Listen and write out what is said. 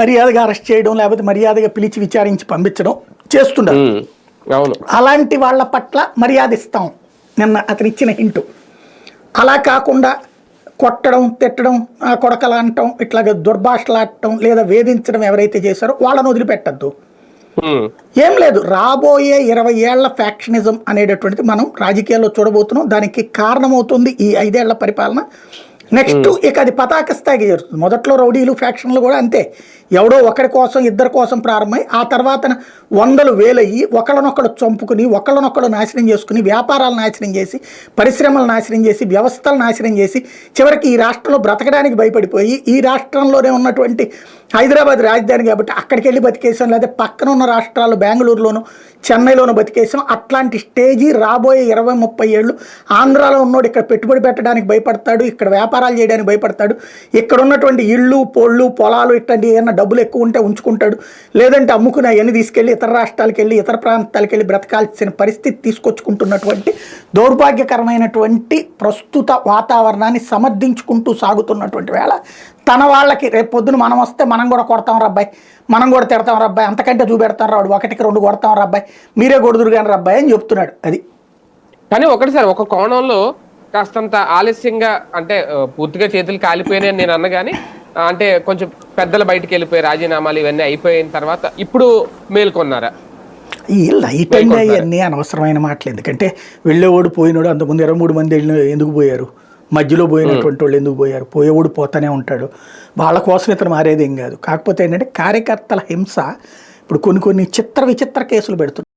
మర్యాదగా అరెస్ట్ చేయడం లేకపోతే మర్యాదగా పిలిచి విచారించి పంపించడం చేస్తున్నారు అవును. అలాంటి వాళ్ళ పట్ల మర్యాద ఇస్తాం నిన్న అతను ఇచ్చిన హింటు. అలా కాకుండా కొట్టడం తిట్టడం కొడకలు అనటం ఇట్లాగ దుర్భాషలాడటం లేదా వేధించడం ఎవరైతే చేశారో వాళ్ళని వదిలిపెట్టద్దు. ఏం లేదు. రాబోయే ఇరవై ఏళ్ళ ఫ్యాక్షనిజం అనేటటువంటిది మనం రాజకీయాల్లో చూడబోతున్నాం. దానికి కారణమవుతుంది ఈ ఐదేళ్ళ పరిపాలన. నెక్స్ట్ ఇక అది పతాక స్థాయికి చేరుతుంది. మొదట్లో రౌడీలు ఫ్యాక్షన్లు కూడా అంతే. ఎవడో ఒకరి కోసం ఇద్దరి కోసం ప్రారంభమై ఆ తర్వాత వందలు వేలయ్యి ఒకళ్ళనొక్కడు చంపుకుని ఒకళ్ళనొక్కడు నాశనం చేసుకుని వ్యాపారాలు నాశనం చేసి పరిశ్రమలు నాశనం చేసి వ్యవస్థలు నాశనం చేసి చివరికి ఈ రాష్ట్రంలో బ్రతకడానికి భయపడిపోయి ఈ రాష్ట్రంలోనే ఉన్నటువంటి హైదరాబాద్ రాజధాని కాబట్టి అక్కడికి వెళ్ళి బతికేసాం లేదా పక్కన ఉన్న రాష్ట్రాలు బెంగళూరులోను చెన్నైలోను బతికేసాం. అట్లాంటి స్టేజీ రాబోయే ఇరవై ముప్పై ఏళ్ళు ఆంధ్రాలో ఉన్నోడు ఇక్కడ పెట్టుబడి పెట్టడానికి భయపడతాడు. ఇక్కడ వ్యాపారాలు చేయడానికి భయపడతాడు. ఇక్కడ ఉన్నటువంటి ఇళ్ళు పొళ్ళు పొలాలు ఇట్లాంటి ఏమైనా డబ్బులు ఎక్కువ ఉంటే ఉంచుకుంటాడు. లేదంటే అమ్ముకుని అవన్నీ తీసుకెళ్ళి ఇతర రాష్ట్రాలకు వెళ్ళి ఇతర ప్రాంతాలకు వెళ్ళి బ్రతకాల్సిన పరిస్థితి తీసుకొచ్చుకుంటున్నటువంటి దౌర్భాగ్యకరమైనటువంటి ప్రస్తుత వాతావరణాన్ని సమర్థించుకుంటూ సాగుతున్నటువంటి వేళ తన వాళ్ళకి రేపు పొద్దున మనం వస్తే మనం కూడా కొడతాం రబ్బాయి మనం కూడా తిడతాం రబ్బాయి అంతకంటే చూపెడతాం రాడు. ఒకటికి రెండు కొడతాం రబ్బాయి మీరే కొడుదురు కానీ రబ్బాయి అని చెప్తున్నాడు. అది. కానీ ఒకటి సార్ ఒక కోణంలో కాస్తంత ఆలస్యంగా అంటే పూర్తిగా చేతులు కాలిపోయినాయి అని నేను అన్న కానీ ఆ, అంటే కొంచెం పెద్దలు బయటికి వెళ్ళిపోయి రాజీనామాలు ఇవన్నీ అయిపోయిన తర్వాత ఇప్పుడు మేల్కొన్నారా? ఈ లైట్ అండి అవన్నీ అనవసరమైన మాటలు. ఎందుకంటే వెళ్ళేవాడు పోయినాడు అంతకుముందు ఇరవై మూడు మంది వెళ్ళిన ఎందుకు పోయారు? మధ్యలో పోయినటువంటి వాళ్ళు ఎందుకు పోయారు? పోయేవాడు పోతానే ఉంటాడు. వాళ్ళ కోసం ఇతను మారేది ఏం కాదు. కాకపోతే ఏంటంటే కార్యకర్తల హింస ఇప్పుడు కొన్ని కొన్ని చిత్ర విచిత్ర కేసులు పెడుతున్నారు.